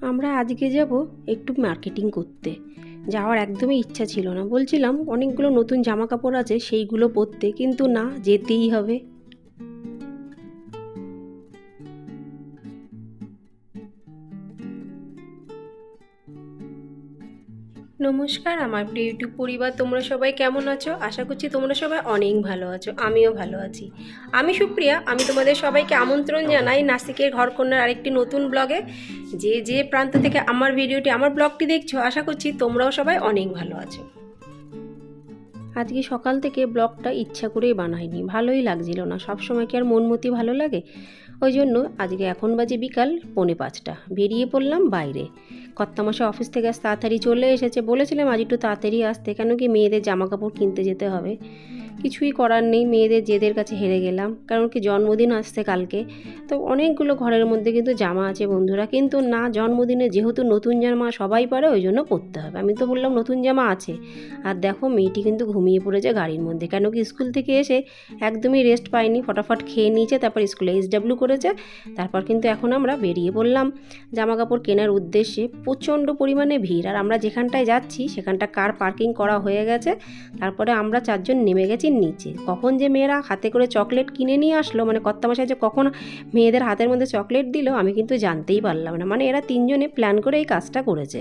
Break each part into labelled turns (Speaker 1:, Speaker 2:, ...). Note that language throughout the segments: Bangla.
Speaker 1: আমরা আজকে যাব একটু মার্কেটিং করতে। যাওয়ার একদমই ইচ্ছা ছিল না। বলছিলাম, অনেকগুলো নতুন জামা কাপড় আছে, সেইগুলো পরতে। কিন্তু না, যেতেই হবে। নমস্কার, আমার প্রিয় ইউটিউব পরিবার, তোমরা সবাই কেমন আছো? আশা করছি তোমরা সবাই অনেক ভালো আছো, আমিও ভালো আছি। আমি সুপ্রিয়া, আমি তোমাদের সবাইকে আমন্ত্রণ জানাই নাসিকের ঘরকন্যার আরেকটি নতুন ব্লগে। যে যে প্রান্ত থেকে আমার ভিডিওটি, আমার ব্লগটি দেখছ, আশা করছি তোমরাও সবাই অনেক ভালো আছো। আজকে সকাল থেকে ব্লগটা ইচ্ছা করেই বানাইনি, ভালোই লাগছিল না সব সময় কি আর মন মতি ভালো লাগে? ওই জন্য আজকে এখন বাজে বিকাল পৌনে পাঁচটা। বেরিয়ে পড়লাম বাইরে। কর্তামশা অফিস থেকে আজ তাড়াতাড়ি চলে এসেছে। বলেছিলাম আজ একটু তাড়াতাড়ি আসতে। কেন কি মেয়েদের জামা কাপড় কিনতে যেতে হবে। কিছুই করার নেই, মেয়েদের জেদের কাছে হেরে গেলাম। কারণ কি জন্মদিন আসছে কালকে। তো অনেকগুলো ঘরের মধ্যে কিন্তু জামা আছে বন্ধুরা। কিন্তু না, জন্মদিনে যেহেতু নতুন জামা সবাই পারে, ওই জন্য পরতে হবে। আমি তো বললাম নতুন জামা আছে। আর দেখো, মেয়েটি কিন্তু ঘুমিয়ে পড়েছে গাড়ির মধ্যে। কেন কি স্কুল থেকে এসে একদমই রেস্ট পায়নি, ফটাফট খেয়ে নিয়েছে, তারপর স্কুলে এইচ ডাব্লিউ করেছে। তারপর কিন্তু এখন আমরা বেরিয়ে পড়লাম। জামা কাপড় কেনার উদ্দেশ্যে প্রচণ্ড পরিমাণে ভিড়। আর আমরা যেখানটায় যাচ্ছি, সেখানটা কার পার্কিং করা হয়ে গেছে? তারপরে আমরা চারজন নেমে গেছি। নিচে। কখন যে মেয়েরা হাতে করে চকলেট কিনে নিয়ে আসলো মানে কর্তামশাই যে কখন মেয়েদের হাতের মধ্যে চকলেট দিল, আমি কিন্তু জানতেই পারলাম না। মানে এরা তিনজনে প্ল্যান করে এই কাজটা করেছে।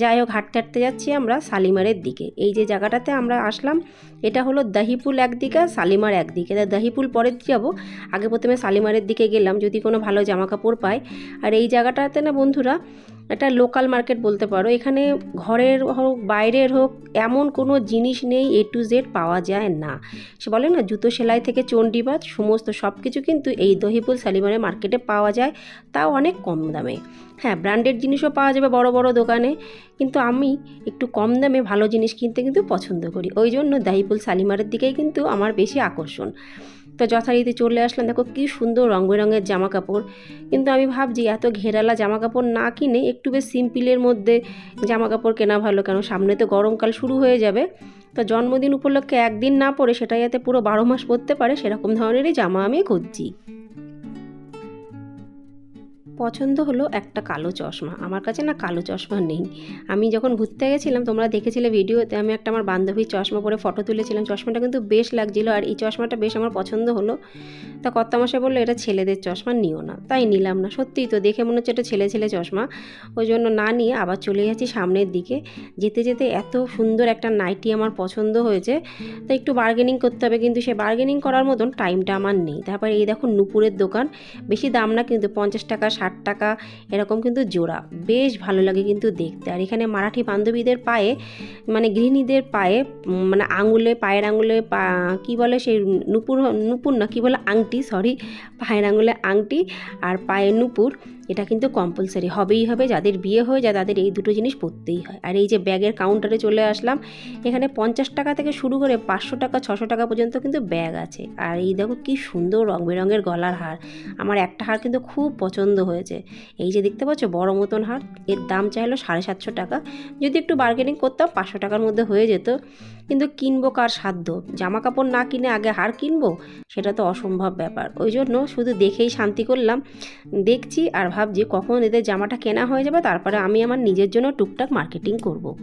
Speaker 1: যাই হোক, হাঁটতে হাঁটতে যাচ্ছি আমরা শালিমারের দিকে। এই যে জায়গাটাতে আমরা আসলাম, এটা হলো দাহিপুল একদিকে, শালিমার একদিকে। দাহিপুল পরের যাব। আগে প্রথমে শালিমারের দিকে গেলাম, যদি কোনো ভালো জামা কাপড় পাই আর এই জায়গাটাতে না বন্ধুরা এটা লোকাল মার্কেট বলতে পারো। এখানে ঘরের হোক, বাইরের হোক, এমন কোনো জিনিস নেই এ টু জেড পাওয়া যায় না। সে বলে না, জুতো সেলাই থেকে চণ্ডীবাদ সমস্ত সব কিছু কিন্তু এই দহিপুল শালিমারের মার্কেটে পাওয়া যায়। তাও অনেক কম দামে। হ্যাঁ ব্র্যান্ডেড জিনিসও পাওয়া যাবে বড় বড় দোকানে। কিন্তু আমি একটু কম দামে ভালো জিনিস কিনতে কিন্তু পছন্দ করি। ওই জন্য দাহিপুল শালিমারের দিকেই কিন্তু আমার বেশি আকর্ষণ। তো যথারীতি চলে আসলাম দেখো কি সুন্দর রং বেরঙের জামা কাপড় কিন্তু আমি ভাবছি এত ঘেরালা জামা কাপড় না কিনে একটু বেশ সিম্পিলের মধ্যে জামা কাপড় কেনা ভালো, কেন সামনে তো গরমকাল শুরু হয়ে যাবে। তো জন্মদিন উপলক্ষে একদিন না পরে সেটা যাতে পুরো বারো মাস পরতে পারে সেরকম ধরনেরই জামা আমি খুঁজছি। পছন্দ হলো একটা কালো চশমা। আমার কাছে না কালো চশমা নেই। আমি যখন ঘুরতে গেছিলাম, তোমরা দেখেছিলে ভিডিওতে, আমি একটা আমার বান্ধবীর চশমা পরে ফটো তুলেছিলাম। চশমাটা কিন্তু বেশ লাগছিল আর এই চশমাটা বেশ আমার পছন্দ হলো। তা কর্তামশাই বলল, এটা ছেলেদের চশমা, নিও না। তাই নিলাম না। সত্যিই তো দেখে মনে হচ্ছে এটা ছেলে ছেলে চশমা। ওই জন্য না নিয়ে আবার চলে যাচ্ছি সামনের দিকে। যেতে যেতে এত সুন্দর একটা নাইটি আমার পছন্দ হয়েছে। তো একটু বার্গেনিং করতে হবে, কিন্তু সে বার্গেনিং করার মতন টাইমটা আমার নেই। তারপর এই দেখো নুপুরের দোকান। বেশি দাম না, কিন্তু পঞ্চাশ টাকা, ষাট টাকা, এরকম কিন্তু জোড়া। বেশ ভালো লাগে কিন্তু দেখতে। আর এখানে মারাঠি বান্ধবীদের পায়ে মানে গৃহিণীদের পায়ে মানে আঙুলে, পায়ের আঙুলে, পা, কী বলে সেই নুপুর নুপুর না, কী বলে আংটি সরি পায়ের আঙুলে আংটি আর পায়ে নুপুর। এটা কিন্তু কম্পালসারি হবেই হবে, যাদের বিয়ে হয়ে যায় তাদের এই দুটো জিনিস পরতেই হয়। আর এই যে ব্যাগের কাউন্টারে চলে আসলাম, এখানে পঞ্চাশ টাকা থেকে শুরু করে পাঁচশো টাকা, ছশো টাকা পর্যন্ত কিন্তু ব্যাগ আছে। আর এই দেখো কি সুন্দর রং বেরঙের গলার হার। আমার একটা হার কিন্তু খুব পছন্দ হয়েছে। এই যে দেখতে পাচ্ছ, বড় মতন হার। এর দাম চাইলো সাড়ে সাতশো টাকা। যদি একটু বার্গেনিং করতাম, পাঁচশো টাকার মধ্যে হয়ে যেত। কিন্তু কিনবো কার সাধ্য? জামা কাপড় না কিনে আগে হার কিনবো? সেটা তো অসম্ভব ব্যাপার। ওই জন্য শুধু দেখেই শান্তি করলাম। দেখছি আর ভাবছি কখন এদের জামাটা কেনা হয়ে যাবে, তারপরে আমি আমার নিজের জন্য টুকটাক মার্কেটিং করব।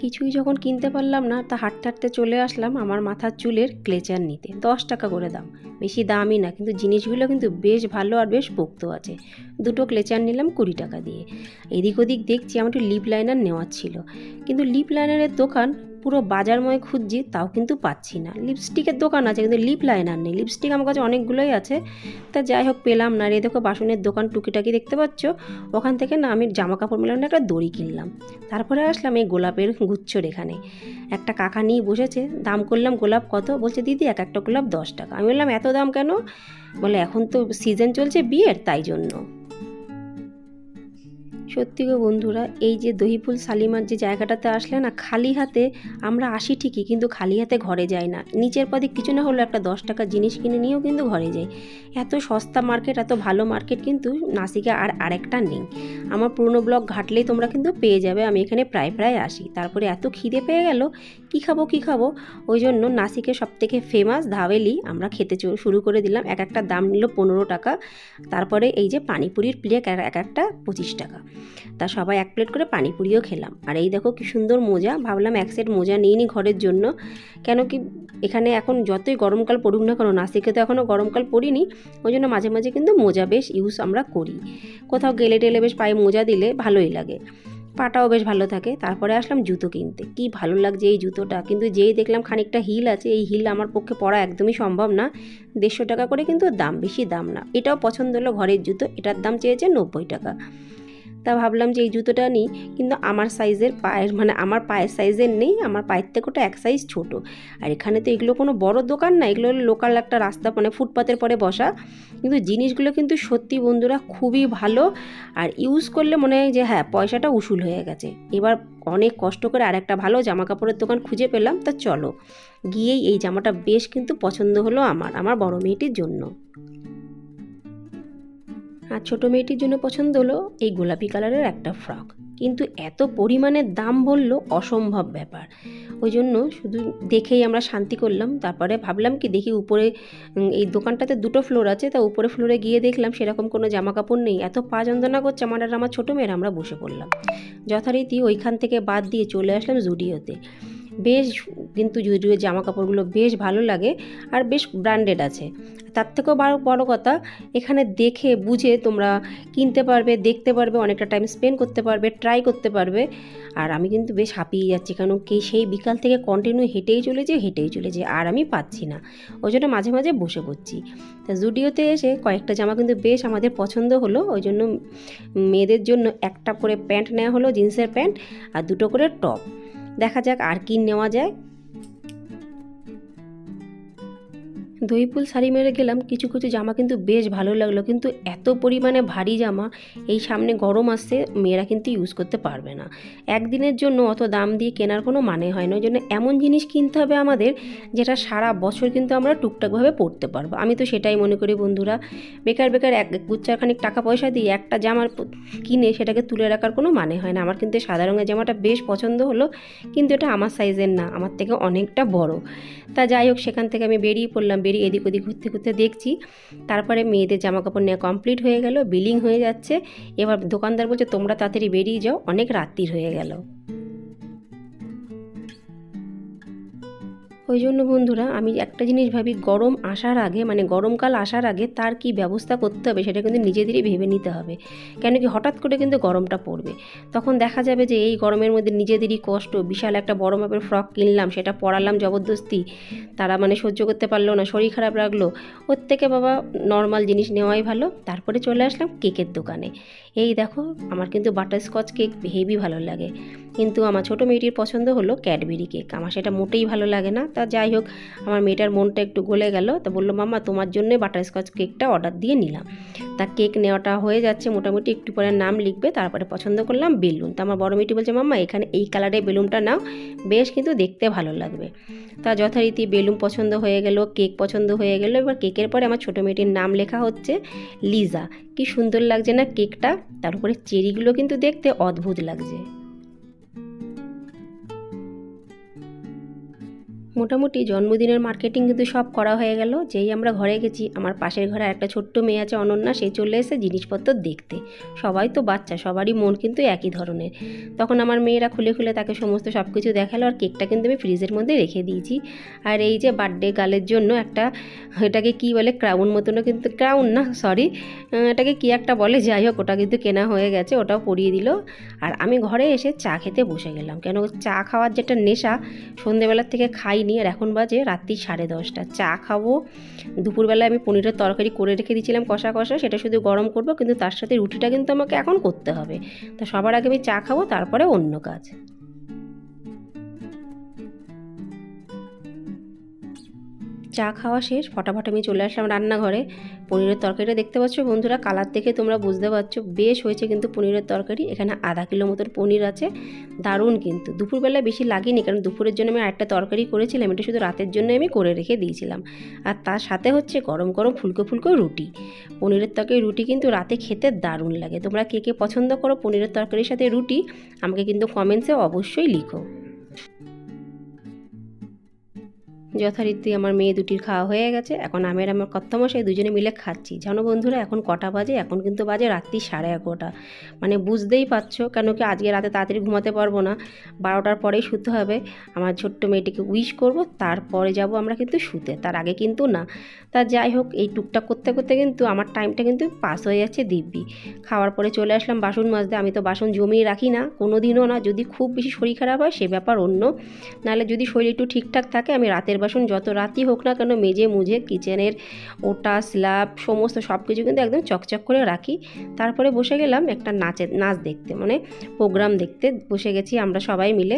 Speaker 1: কিছুই যখন কিনতে পারলাম না, তা হাঁটতে হাঁটতে চলে আসলাম আমার মাথার চুলের ক্লেচার নিতে। দশ টাকা করে দাম। বেশি দামি না, কিন্তু জিনিসগুলো কিন্তু বেশ ভালো আর বেশ পোক্ত আছে। দুটো ক্লেচার নিলাম কুড়ি টাকা দিয়ে। এদিক ওদিক দেখছি আমার একটু লিপ লাইনার নেওয়ার ছিল। কিন্তু লিপ লাইনারের দোকান পুরো বাজারময় খুঁজছি, তাও কিন্তু পাচ্ছি না। লিপস্টিকের দোকান আছে, কিন্তু লিপ লাইনার নেই। লিপস্টিক আমার কাছে অনেকগুলোই আছে। তা যাই হোক, পেলাম না। রে দেখো, বাসনের দোকান টুকিটাকি দেখতে পাচ্ছ? ওখান থেকে না, আমি জামা কাপড় মেলানোর একটা দড়ি কিনলাম। তারপরে আসলাম এই গোলাপের গুচ্ছর এখানে। একটা কাকা নিয়ে বসেছে। দাম করলাম, গোলাপ কত? বলছে, দিদি, এক একটা গোলাপ দশ টাকা। আমি বললাম, এত দাম কেন? বলে, এখন তো সিজন চলছে বিয়ের, তাই জন্য। সত্যি গো বন্ধুরা, এই যে দহিপুল শালিমার যে জায়গাটাতে আসলে না, খালি হাতে আমরা আসি ঠিকই, কিন্তু খালি হাতে ঘরে যাই না। নিচের পদে কিছু না হলেও একটা দশ টাকা জিনিস কিনে নিয়েও কিন্তু ঘরে যাই। এত সস্তা মার্কেট, এত ভালো মার্কেট কিন্তু নাসিকে আর আরেকটা নেই। আমার পুরনো ব্লগ ঘাটলেই তোমরা কিন্তু পেয়ে যাবে, আমি এখানে প্রায় প্রায় আসি। তারপরে এত খিদে পেয়ে গেল কী খাব কী খাব? ওই জন্য নাসিকের সবথেকে ফেমাস ধাবেলি আমরা খেতে শুরু করে দিলাম। এক একটা দাম নিল পনেরো টাকা। তারপরে এই যে পানিপুরির প্লেট এক একটা পঁচিশ টাকা। তা সবাই এক প্লেট করে পানিপুরিও খেলাম। আর এই দেখো কি সুন্দর মোজা। ভাবলাম এক সেট মোজা নিই নি ঘরের জন্য। কেন কি এখানে এখন যতই গরমকাল পড়ুক না কেন, নাসিকে তো এখনও গরমকাল পড়িনি। ওই জন্য মাঝে মাঝে কিন্তু মোজা বেশ ইউজ আমরা করি। কোথাও গেলে টেলে বেশ পায়ে মোজা দিলে ভালোই লাগে। পাটাও বেশ ভালো থাকে। তারপরে আসলাম জুতো কিনতে। কি ভালো লাগছে এই জুতোটা। কিন্তু যেই দেখলাম খানিকটা হিল আছে, এই হিল আমার পক্ষে পরা একদমই সম্ভব না। দেড়শো টাকা করে কিন্তু দাম, বেশি দাম না। এটাও পছন্দ হলো ঘরের জুতো। এটার দাম চেয়েছে নব্বই টাকা। তা ভাবলাম যে এই জুতোটা নিই, কিন্তু আমার সাইজের পায়ের মানে আমার পায়ের সাইজের নেই, আমার পায়ের থেকে ওটা এক সাইজ ছোট। আর এখানে তো এগুলো কোনো বড় দোকান না, এগুলো লোকাল একটা রাস্তা মানে ফুটপাতের পরে বসা। কিন্তু জিনিসগুলো কিন্তু সত্যি বন্ধুরা খুবই ভালো, আর ইউজ করলে মনে হয় যে হ্যাঁ পয়সাটা উসুল হয়ে গেছে। এবার অনেক কষ্ট করে আর একটা ভালো জামা কাপড়ের দোকান খুঁজে পেলাম, তা চলো। গিয়েই এই জামাটা বেশ কিন্তু পছন্দ হলো আমার আমার বড় মেয়েটির জন্য। আর ছোটো মেয়েটির জন্য পছন্দ হলো এই গোলাপি কালারের একটা ফ্রক। কিন্তু এত পরিমাণে দাম বলল অসম্ভব ব্যাপার। ওই জন্য শুধু দেখেই আমরা শান্তি করলাম। তারপরে ভাবলাম কি দেখি উপরে এই দোকানটাতে দুটো ফ্লোর আছে, তা উপরে ফ্লোরে গিয়ে দেখলাম সেরকম কোনো জামা কাপড় নেই। এত পা যন্ত্রণা করছে আমার আর আমার ছোটো মেয়ের, আমরা বসে পড়লাম। যথারীতি ওইখান থেকে বাদ দিয়ে চলে আসলাম জুডিওতে। বেশ কিন্তু জুডিওর জামা কাপড়গুলো বেশ ভালো লাগে আর বেশ ব্র্যান্ডেড আছে। তার থেকেও বড় বড় কথা, এখানে দেখে, বুঝে তোমরা কিনতে পারবে, দেখতে পারবে, অনেকটা টাইম স্পেন্ড করতে পারবে ট্রাই করতে পারবে। আর আমি কিন্তু বেশ হাঁপিয়ে যাচ্ছি, কারণ কি সেই বিকাল থেকে কন্টিনিউ হেঁটেই চলেছে হেঁটেই চলেছে, আর আমি পাচ্ছি না। ওই জন্য মাঝে মাঝে বসে পড়ছি। তা জুডিওতে এসে কয়েকটা জামা কিন্তু বেশ আমাদের পছন্দ হলো, ওই জন্য মেয়েদের জন্য একটা করে প্যান্ট নেওয়া হলো, জিন্সের প্যান্ট আর দুটো করে টপ। দেখা যাক আর কি নেওয়া যায়। দইপুল শাড়ি মেরে গেলাম, কিছু কিছু জামা কিন্তু বেশ ভালো লাগল, কিন্তু এত পরিমাণে ভারী জামা, এই সামনে গরম আসছে, মেয়েরা কিন্তু ইউজ করতে পারবে না। একদিনের জন্য অত দাম দিয়ে কেনার কোনো মানে হয় না, ওই জন্য এমন জিনিস কিনতে হবে আমাদের, যেটা সারা বছর কিন্তু আমরা টুকটাকভাবে পরতে পারব। আমি তো সেটাই মনে করি বন্ধুরা, বেকার বেকার এক গুচ্ছাখানিক টাকা পয়সা দিয়ে একটা জামার কিনে সেটাকে তুলে রাখার কোনো মানে হয় না। আমার কিন্তু সাদা রঙের জামাটা বেশ পছন্দ হলো, কিন্তু এটা আমার সাইজের না, আমার থেকে অনেকটা বড়। তা যাই হোক, সেখান থেকে আমি বেরিয়ে পড়লাম, বেরিয়ে এদিক ওদিক ঘুরতে ঘুরতে দেখছি। তারপরে মেয়েদের জামা কাপড় নেওয়া কমপ্লিট হয়ে গেল বিলিং হয়ে যাচ্ছে। এবার দোকানদার বলছে, তোমরা তাড়াতাড়ি বেরিয়ে যাও, অনেক রাত্রির হয়ে গেল। ওই জন্য বন্ধুরা, আমি একটা জিনিস ভাবি, গরম আসার আগে মানে গরমকাল আসার আগে তার কি ব্যবস্থা করতে হবে সেটা কিন্তু নিজেদেরই ভেবে নিতে হবে। কেন কি হঠাৎ করে কিন্তু গরমটা পড়বে। তখন দেখা যাবে যে এই গরমের মধ্যে নিজেদেরই কষ্ট, বিশাল একটা বড় মাপের ফ্রক কিনলাম, সেটা পরালাম জবরদস্তি, তারা মানে সহ্য করতে পারল না, শরীর খারাপ লাগল। ওর থেকে বাবা নর্মাল জিনিস নেওয়াই ভালো, তারপরে চলে আসলাম কেকের দোকানে। এই দেখো, আমার কিন্তু বাটারস্কচ কেক হেভি ভালো লাগে। কিন্তু আমার ছোটো মেয়েটির পছন্দ হলো ক্যাডবেরি কেক আমার সেটা মোটেই ভালো লাগে না। তা যাই হোক, আমার মেয়েটার মনটা একটু গলে গেল। তা বলল, মাম্মা, তোমার জন্যই বাটারস্কচ কেকটা অর্ডার দিয়ে নিলাম। তা কেক নেওয়াটা হয়ে যাচ্ছে। মোটামুটি একটু পরে নাম লিখবে। তারপরে পছন্দ করলাম বেলুন। তা আমার বড় মেয়েটি বলছে, মাম্মা, এখানে এই কালারের বেলুনটা নাও। বেশ কিন্তু দেখতে ভালো লাগবে। তা যথারীতি বেলুন পছন্দ হয়ে গেল কেক পছন্দ হয়ে গেল। এবার কেকের পরে আমার ছোটো মেয়েটির নাম লেখা হচ্ছে লিজা কি সুন্দর লাগছে না কেকটা তার উপরে চেরিগুলো কিন্তু দেখতে অদ্ভুত লাগছে। মোটামুটি জন্মদিনের মার্কেটিং কিন্তু সব করা হয়ে গেল। যেই আমরা ঘরে গেছি, আমার পাশের ঘরে একটা ছোট্ট মেয়ে আছে অনন্যা, সে চলে এসে জিনিসপত্র দেখতে। সবাই তো বাচ্চা, সবারই মন কিন্তু একই ধরনের। তখন আমার মেয়েরা খুলে খুলে তাকে সমস্ত সব কিছু দেখাল, আর কেকটা কিন্তু আমি ফ্রিজের মধ্যে রেখে দিয়েছি। আর এই যে বার্থডে গালের জন্য একটা, এটাকে কি বলে ক্রাউন মতনও কিন্তু ক্রাউন না সরি এটাকে কি একটা বলে, যাই হোক, ওটা কিন্তু কেনা হয়ে গেছে, ওটাও পরিয়ে দিল। আর আমি ঘরে এসে চা খেতে বসে গেলাম। কেন, চা খাওয়ার যেটা নেশা, সন্ধেবেলার থেকে খাইনি। আর এখন বাজে রাত্রি সাড়ে দশটা। চা খাব। দুপুরবেলায় আমি পনিরের তরকারি করে রেখে দিয়েছিলাম কষা কষা, সেটা শুধু গরম করব, কিন্তু তার সাথে রুটিটা কিন্তু আমাকে এখন করতে হবে। তা সবার আগে আমি চা খাব, তারপরে অন্য কাজ। চা খাওয়া শেষ, ফটাফট আমি চলে আসলাম রান্নাঘরে। পনিরের তরকারিটা দেখতে পাচ্ছ বন্ধুরা? কালার দেখে তোমরা বুঝতে পারছ। বেশ হয়েছে কিন্তু পনিরের তরকারি। এখানে আধা কিলো মতন পনির আছে। দারুণ কিন্তু। দুপুরবেলায় বেশি লাগেনি কারণ দুপুরের জন্য আমি আরেকটা তরকারি করেছিলাম। এটা শুধু রাতের জন্য আমি করে রেখে দিয়েছিলাম। আর তার সাথে হচ্ছে গরম গরম ফুলকো ফুলকো রুটি। পনিরের তরকারি রুটি কিন্তু রাতে খেতে দারুণ লাগে। তোমরা কে কে পছন্দ করো পনিরের তরকারির সাথে রুটি, আমাকে কিন্তু কমেন্টসে অবশ্যই লিখো। যথারীতি আমার মেয়ে দুটির খাওয়া হয়ে গেছে। এখন আমের আমার কর্তামশাই দুজনে মিলে খাচ্ছি। জানো বন্ধুরা, এখন কটা বাজে? এখন কিন্তু বাজে রাত্রি সাড়ে এগারোটা। মানে বুঝতেই পারছ, কেন কি আজকে রাতে তাড়াতাড়ি ঘুমাতে পারব না। বারোটার পরেই শুতে হবে। আমার ছোট্ট মেয়েটিকে উইশ করব, তারপরে যাব আমরা কিন্তু শুতে। তার আগে কিন্তু না। তা যাই হোক, এই টুকটাক করতে করতে কিন্তু আমার টাইমটা কিন্তু পাস হয়ে যাচ্ছে দিব্যি। খাওয়ার পরে চলে আসলাম বাসন মাজতে। আমি তো বাসন জমিয়ে রাখি না কোনো দিনও না। যদি খুব বেশি শরীর খারাপ হয়, সে ব্যাপার অন্য। নাহলে যদি শরীর একটু ঠিকঠাক থাকে, আমি রাতের বাসন যত রাতই হোক না কেন মেজে মুঝে কিচেনের ওটা, স্ল্যাব, সমস্ত সব কিছু কিন্তু একদম চকচক করে রাখি। তারপরে বসে গেলাম একটা নাচের নাচ দেখতে মানে প্রোগ্রাম দেখতে। বসে গেছি আমরা সবাই মিলে।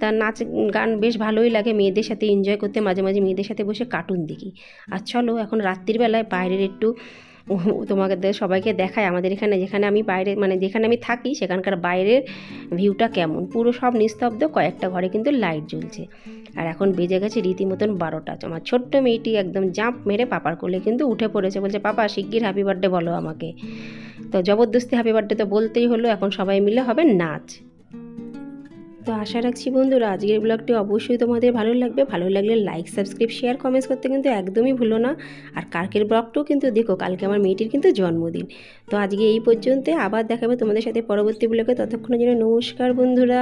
Speaker 1: তার নাচ গান বেশ ভালোই লাগে মেয়েদের সাথে এনজয় করতে মাঝে মাঝে মেয়েদের সাথে বসে কার্টুন দেখি। আর চলো, এখন রাত্রিবেলায় বাইরের একটু তোমাদের সবাইকে দেখায় আমাদের এখানে, যেখানে আমি বাইরে মানে যেখানে আমি থাকি, সেখানকার বাইরের ভিউটা কেমন? পুরো সব নিস্তব্ধ, কয়েকটা ঘরে কিন্তু লাইট জ্বলছে। আর এখন বেজে গেছে রীতিমতন বারোটা। আমার ছোট্ট মেয়েটি একদম জাম্প মেরে পাপার কোলে কিন্তু উঠে পড়েছে। বলছে, পাপা, শিগগির হ্যাপি বার্থডে বলো আমাকে। তো জবরদস্তি হ্যাপি বার্থডে তো বলতেই হলো। এখন সবাই মিলে হবে নাচ। তো আশা রাখছি বন্ধুরা, আজকের ব্লগটি অবশ্যই তোমাদের ভালো লাগবে। ভালো লাগলে লাইক সাবস্ক্রাইব শেয়ার কমেন্টস করতে কিন্তু একদমই ভুলো না। আর কালকের ব্লগটাও কিন্তু দেখো, কালকে আমার মেয়েটির কিন্তু জন্মদিন। তো আজকে এই পর্যন্ত আবার দেখাবে তোমাদের সাথে পরবর্তী ব্লগে ততক্ষণের জন্য নমস্কার বন্ধুরা।